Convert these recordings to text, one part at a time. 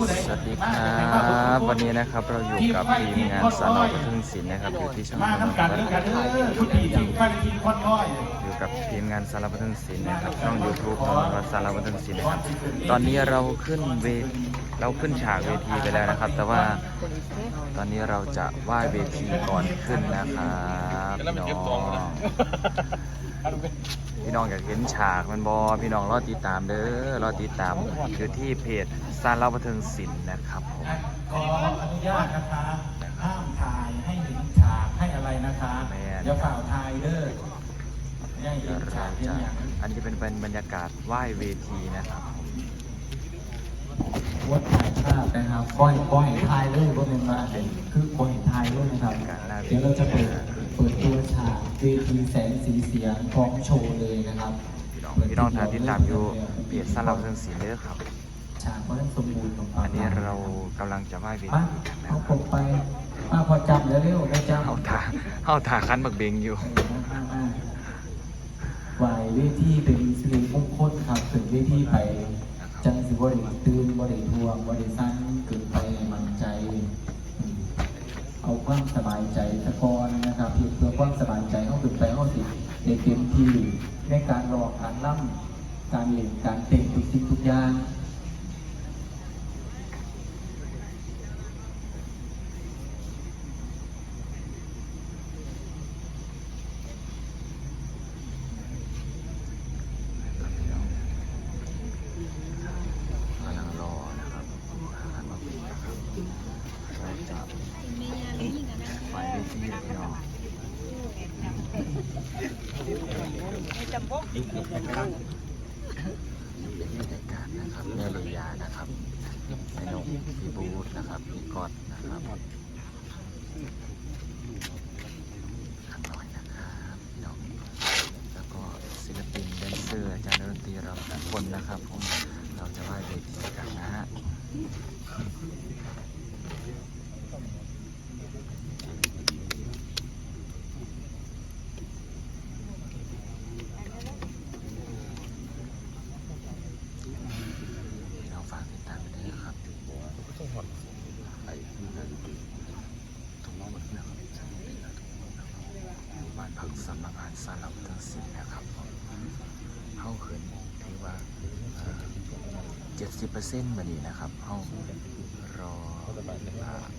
สวัสดีครับวันนี้นะครับเราอยู่กับทีมงานสนปทุมศิลป์นะครับอยู่ที่ช่องมาของทำการด้วยกันเด้อทุกทีทีมไฟทีมคอนน้อยอยู่กับทีมงานสารพัฒนศิลป์นะครับช่องยูทูบของวัดสารพัฒนศิลป์นะครับตอนนี้เราขึ้นเวทเราขึ้นฉากเวทีไปแล้วนะครับ แต่ว่าตอนนี้เราจะไหว้เวทีก่อนขึ้นนะครับน้อง พี่น้องอยากเห็นฉากมันบอพี่น้องรอติดตามเด้อรอติดตามอยู่ที่เพจสารพัฒนศิลป์นะครับผมขออนุญาตนะคะห้ามถ่ายให้เห็นฉากให้อะไรนะคะแม่นเดี๋ยวฝ่าวถ่ายเด้อให้เห็เดี๋ยวนฉาเรากเป็นจะอย่างอันนี้จะเป็นเป็นบรรยากาศไหว้เวทีนะครับผมวัดถ่ายภาพนะครับก้อยก้อยถ่ายเลยว่าเป็นมาเป็นคือก้อยถ่ายเลยนะครับ เดี๋ยวเราจะเปิดเปิดตัวฉากเวทีแสงสีเสียงพร้อมโชว์เลยนะครับ พี่น้องพี่น้องทางที่ตามอยู่เพจสารพัฒนศิลป์เด้อครับฉากก็สมบูรณ์ของอันนี้เรากำลังจะไหว้เวมาทีกันนะเอาคผรับมไปมาพอจำแล้วเร็วได้จำเอาถาเอาถาคันบักเบงอยู่ ไหวเวทีเป็นสิริมงคลครับถึงเวทีไป จังสิบริตื่นบริทวงบริสั้นเกินไปมันใจ เอาความสบายใจตะกอนนะครับเพื่อเพื่อความสบายใจเขาถึงไปเขาสิในเต็มที่ ในการรอการล่ำการเล่นการเต็งทุกสิ่งทุกอย่าง กำลังรอนะครับถาคันบักเบงนะครับเราจะไหว้เวทีพี่น้องบรรยากาศนะครับแม่ลุยานะครับแม่นกพี่บูธนะครับพี่กอดนะครับขันหน่อยนะครับพี่น้อง แล้วก็ศิลปินแดนเซอร์อาจารย์ดนตรีเราทุกคนนะครับผมเราจะไหว้เวทีกันนะฮะเราฝากติดตามกันด้วยนะครับไอ้ที่นั่นทุกหมดนะครับบ้านพักสำนักงานสารพัดสิ่งนะครับผมเข้าคืนถือว่าเจ็ด สิบเปอร์เซ็นต์วันนี้นะครับเข้ารอ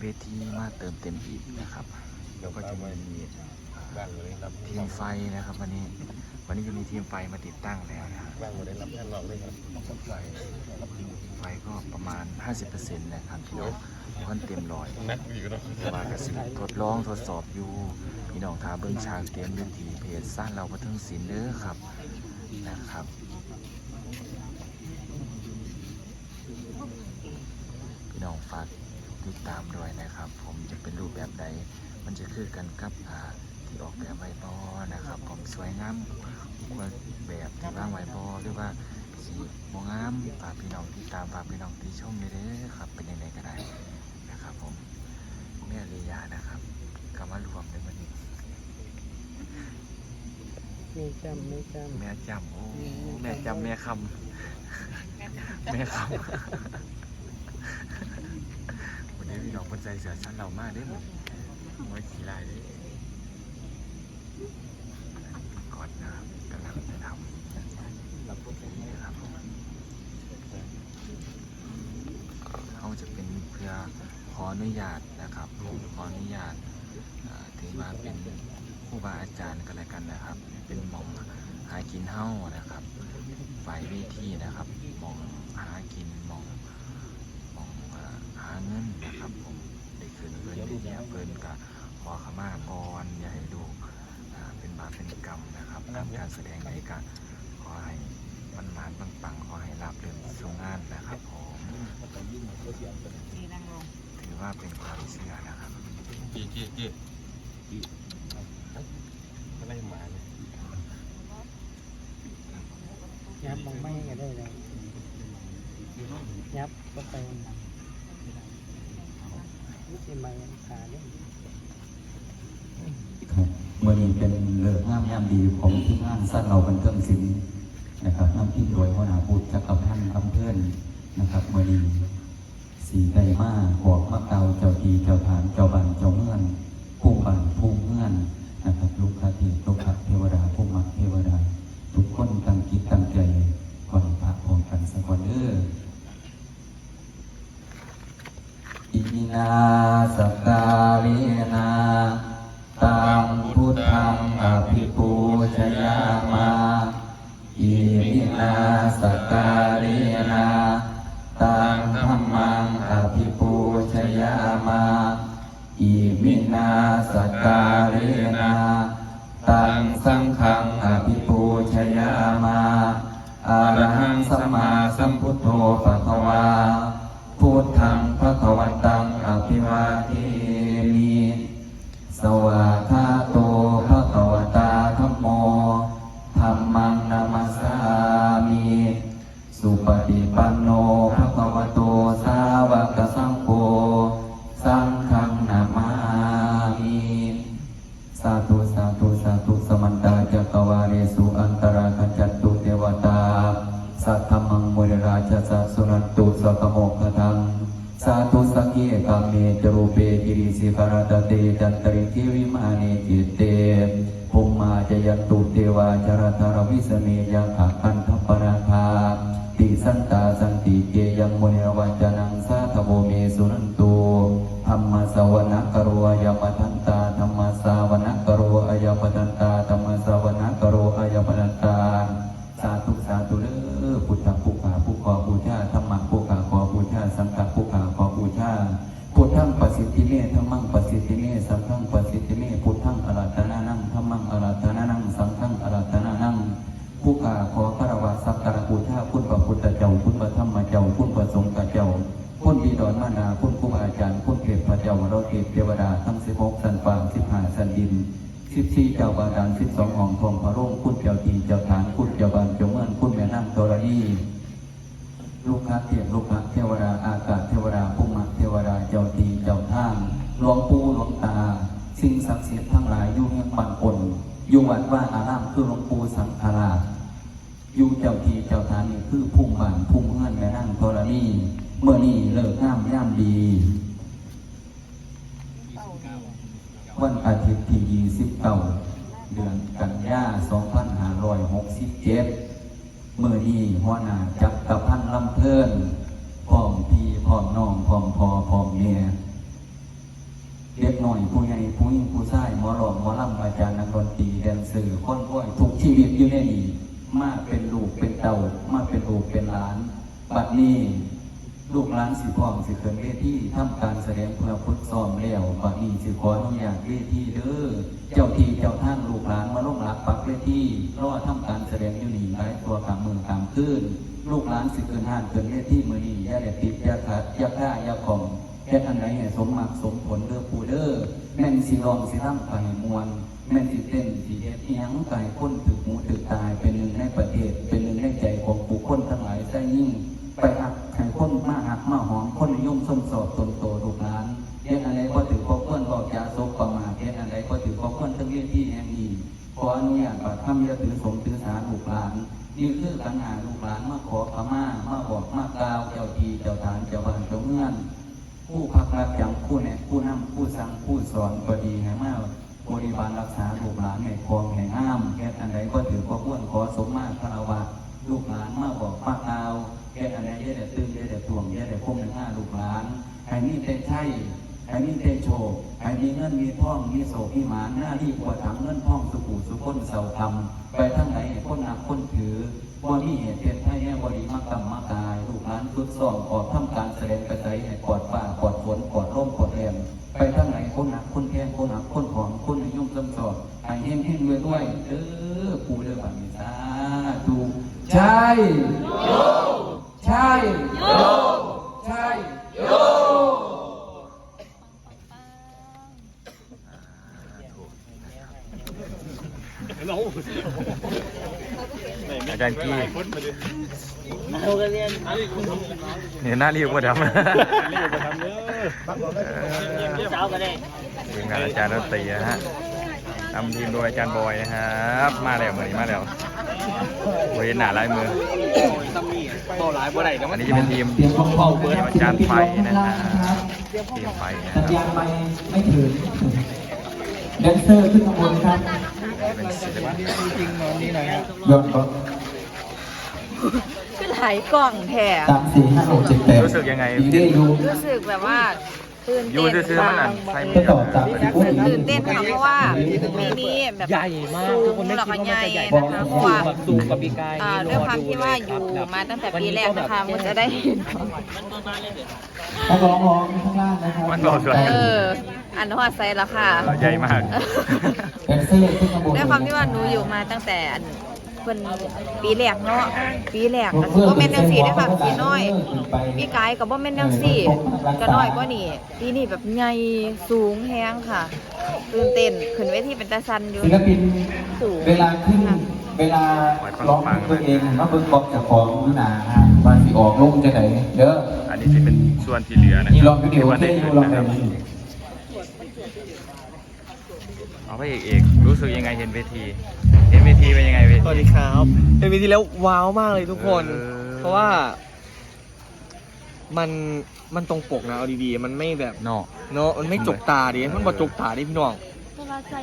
เวทีมาเติมเต็มอีกนะครับแล้วก็จะมีทีมไฟนะครับ วันนี้ วันนี้จะมีทีมไฟมาติดตั้งแล้วนะครับบ้างเราได้รับแค่เราเลยครับไฟไฟก็ประมาณ 50%นะครับพี่น้องค่อนเต็มร้อยนักอยู่นาะแต่ว่ากสิทดลองทดสอบอยู่พี่น้องท้าเบิ้งฉากเตรียมเวทีเพจสร้างเราพัทึงศิลป์เด้อครับนะครับ พี่น้องฝากติดตามด้วยนะครับ ผมจะเป็นรูปแบบใดมันจะคือกันกับอ่าที่ออกแบบไว้บอนะครับ ผมสวยงามกว่าแบบที่วางไว้บอหรือว่าสีบงามฝากพี่น้องติดตามฝากพี่น้องที่ชมเลยเด้อครับ เป็นยังไงก็ได้นะครับ ผมแม่ลียานะครับกำมารวมในวันนี้ไม่จำไม่จแม่จำโอ้แม่จำแม่คำ แม่คำวันนี้พี่น้องคนใจเสือชั้นเรามากด้อมันมวยขี่ลายเด้ก่อนนะครับกำลังจะทำนะครับเขาจะเป็นเพื่อขออนุญาตนะครับผมขออนุญาตอ่าถือว่าเป็นครูบาอาจารย์กันแล้วกันนะครับ เป็นหมองหากินเฮ้านะครับฝ่ายเวทีนะครับหมองหากินหมองหมองอ่าหาเงินนะครับผมได้คืน เพื่อนได้เนี่ยเพื่อนกับขอขมาบอนอย่าให้ลูกอ่าเป็นบาปเป็นกรรมนะครับทำการแสดงไหนก็ขอให้มันมานปังๆขอให้รับเรื่องทรงงานนะครับผมถือว่าเป็นความเชื่อนะครับจีจีจีอะไรหมาเนี่ยำยับมองไม่ก็ได้เลยยับก็ไป ที่มาขาเนี่ยครับเมื่อนี้เป็นเลิกงามยามดีของที่งานสั้นเราบันเทิงศิลป์นะครับน้ำทีมโดยหัวหน้าพูดจักรพันธ์คำเพื่อนนะครับเมื่อนี้สีไดมาบอกมาเกล่าเจ้าทีเจ้าฐานเจ้าบ้านเจ้าเมื่องผู้บ้านผู้เมื่องนะครับลูกค้าเทพลูกค้าเทวดาผู้มักเทวดาทุกคนตั้งคิดตั้งใจก่อนพระพร้อมกันสักวันเด้อ อิมินาสกาลีนาตังพุทธังอภิปูชยามาอิมินาสกกา เมเจรูเปกิริสิกรตเตจันตริทิวิมานิจิตเตภูมิมาจยันตุเทวาจรธารวิสเมยขะคัน ทเทวดาทั้งสิบหกสันฟางสิบห้าสันดินสิบสี่เจ้าบาดาลสิบสองห้องทองพระร่มคุณเจ้าทีเจ้าฐานคุณเจ้าบานเจ้าเมืองคุณแม่นั่งตรณีลูกค้าเทียบลูกค้าเทวดาอากาศเทวดาภูมิเทวดาเจ้าทีเจ้าท่างหลวงปู่หลวงตา สิ่งศักดิ์สิทธิ์ทั้งหลายอยู่เมืองปันปนอยู่วัดว่าอารามคือหลวงปู่สังฆราชอยู่เจ้าทีเจ้าฐานนี่คือภูมิบานภูมิเฮือนแม่นั่งตรณีเมื่อนี้เลิกงามย่ำดี วันอาทิตย์ที่ 29 เดือนกันยา2567เมื่อนี้หัวหน้าจักรพันธ์ลำเพิ่นพร้อมพี่พร้อมน้องพร้อมพ่อพร้อมแม่เด็กหน่อยผู้ใหญ่ผู้หญิงผู้ชายหมอหลอมหมอลำอาจารย์นักดนตรีแดนเซอร์คนว้อยทุกชีวิตอยู่ในนี้มาเป็นลูกเป็นเต่ามาเป็นลูกเป็นหลาน บัดนี้ ลูกหลานสิพร้อมสิเกินเวทีทำการแสดงเพื่อพุทธซ้อมแล้วบัดนี้สิขออนุญาตเวทีเด้อเจ้าที่เจ้าท่านลูกหลานมาลงหลักปักเวทีรอทำการแสดงอยู่นี่หลายตัวกลางมือกลางคืนลูกหลานสิเกินห้านเกินเวทีมือนี้อย่าได้ติดยาขัดยาฆ่ายาข่มแค่อันไหนให้สมมักสมผลเด้อผู้เด้อแม่นสิรองสิร่ำไปมวลแม่นสิเต้นสิเฮ็ดยังไก่คนถึกหูถึกตายเป็นหนึ่งในประเทศเป็นหนึ่งในใจของผู้คนทั้งหลายใส่ยิ่ง ไปหักให้คนมาหักมาหอมคนนิยมส้มสอบตนโตลูกหลานเฮ็ดอะไรก็ถือข้อควรบอกยาซกประมาทเฮ็ดอะไรก็ถือข้อควรทั้งเรื่องที่แห่งนี้ขออนุญาตปัดคำอยาถือสมถือสาลูกหลานนี่คือปัญหาลูกหลานมาขอขมามาบอกมากล่าวเจ้าทีเจ้าฐานเจ้าบ้านเจ้าเมืองผู้พักรักจำผู้แนะผู้นำผู้สั่งผู้สอนก็ดีให้มากบริบาลรักษาลูกหลานในคลองแห่งห้ามเฮ็ดอันใดก็ถือข้อควรขอสมมาคารวะ ลูกหลานมาบอกมากล่าวแค่อะไรเยอะแต่ตื่นเยอะแต่ทวงเยอะแต่พุ่งในห้าลูกหลานให้มีแต่ใช่ให้มีแต่โชคให้มีเงินมีทองมีโศกมีหมานหน้าที่ปวดถังเงินทองสุขุสุขนเสาคำไปทั้งไหนให้คนหนักคนถือว่ามีเหตุเป็นไทยแน่บริมากกรรมมากายลูกหลานฝึกซ้อมออกทำการแสดงกระจายให้ปลอดฟ้าปลอดฝนปลอดร่มปลอดแรมไปทั้งไหนคนหนักคนแทงคนหนักคนหอมคนนิยมจำสอบให้เฮงเฮงด้วยด้วยเออปูเด้อบัณฑิตาดู ใช่ใช่โยใช่โยเราอาจารย์กี้พ้นมาดิเราก็เรียนเนี่ยหน้ารีบว่าดำเรียกมาทำเนื้อเจ้าก็ได้ทีมงานอาจารย์ดนตรีนะฮะนำทีมโดยอาจารย์บอยนะครับ มาแล้วมือนี้มาแล้ว เเวนหนาลายมือเบาหลายบ่ได้แล้วอัมันนนี้จะเป็นทีมเตรียมความพร้อมทีมอาจารย์ไฟนะครับทีมไฟนะคสัรัญบญาณไปไม่ถึงแดนเซอร์ขึ้นข้างบนครับเป็นศิลปะจริงๆนอนนี้หน่อยครับยอดก็คือหลายกล่องแท้สามสี่ห้าหกเจ็ดแปดรู้สึกยังไงดีได้ดูรู้สึกแบบว่า ตื่นอยู่เต้นซื่อๆมันค่ะอะไฟก็ไม่ตตอบจากปฏิพูดตื่นเต้นค่ะเพราะว่าปีนี้แบบใหญ่มากสูทุกงคนไม่แล้วคิดก็ว่าใหมันญ่จะใหญ่นะคะเพราะว่าแบบสูงกับปีกายอ่าด้วยความที่ว่าอยู่มาตั้งแต่ปีแรกนะคะมันจะได้เห็นนักร้องร้องข้างล่างนะครับมันบอกสวยเอออันนว่าไซส์ละค่ะใหญ่มากแดนเซอร์ขึ้นข้างบนด้วยความที่ว่าหนูอยู่มาตั้งแต่อันเพิ่นปีแรกเนาะปีแรกก็คือบ่แม่นจังซี่ด้วยค่ะปีน้อยปีกายก็บ่แม่นจังซี่ก็น้อยกว่านี่ปีนี้แบบใหญ่สูงแฮงค่ะตื่นเต้นขึ้นเวทีเป็นตาซันอยู่ ศิลปินสูง เวลาขึ้นเวลาร้องเพลงตัวเองมาเบิ่งกองจากของอยู่หนาฮะว่าสิออกลงจะไหนเด้อ อันนี้จะเป็นส่วนที่เหลือนะนี่คลรัองวิดีโอที่ว่าเท่ได้ดูขึ้นลองนะไปครับดู เอาพระเอกเอกรู้สึกยังไงเห็นเวที เห็นเวทีเป็นยังไงเวสวัสทีดีครับเป็นวิธีแล้วว้าวมากเลยทุกคนเออเพราะว่า มันมันตรงปกนะเอาดีๆ มันไม่แบบนอกเนาะมันไม่จกตาดิมันบ่จกตาดิพี่น้อง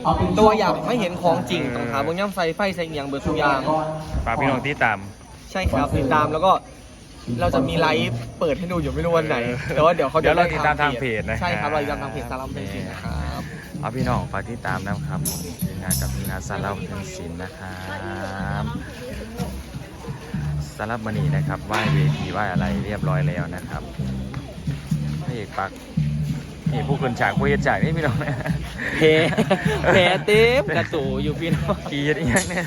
เอาเป็นตัวอยากไม่เห็นของจริงต้องถามเบางย่ำไฟไฟใส่เอียงเบอร์ทุกอย่าง ฝากพี่น้องที่ตาม ใช่ครับติดตามแล้วก็เราจะมีไลฟ์เปิดให้ดูอยู่ไม่รู้วันไหน เออแต่ว่าเดี๋ยวเขาเดี๋ยวเราติดตามทางเพจนะใช่ครับเราติดตามทางเพจสารัมเพจนะครับ เอาพี่น้องฝากที่ตามนะครับผมทีมงานกับทีมงานสารบทั้งศิลป์นะครับสารบมณีนะครับไหว้เวทีไหว้อะไรเรียบร้อยแล้วนะครับพระเอกปักนี่ผู้คนฉากผู้เฮ็ดฉากนี่พี่น้องเพเพเต็มกระตูอยู่พี่น้องกีดอีกอย่างเนี่ย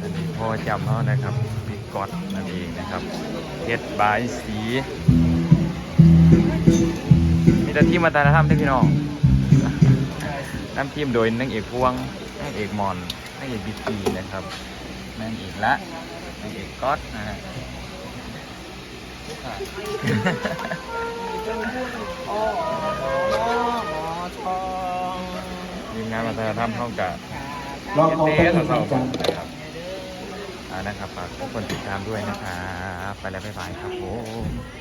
อันนี้พอจำเขานะครับพี่ก๊อตนั่นเองนะครับเฮ็ดบายสี มีแต่ทีมวัฒนธรรมที่พี่น้อง น้ำทีมโดยนางเอกพวงนางเอกมอนนางเอกบิ๊กีนะครับนางเอกละนางเอกก๊อตนะฮะทีมงานวัฒนธรรมเข้ากับลองมองเต้สที่าวจังๆนะครับนะครับฝากทุกคนติดตามด้วยนะครับ ไปแล้วบ๊ายบายครับผม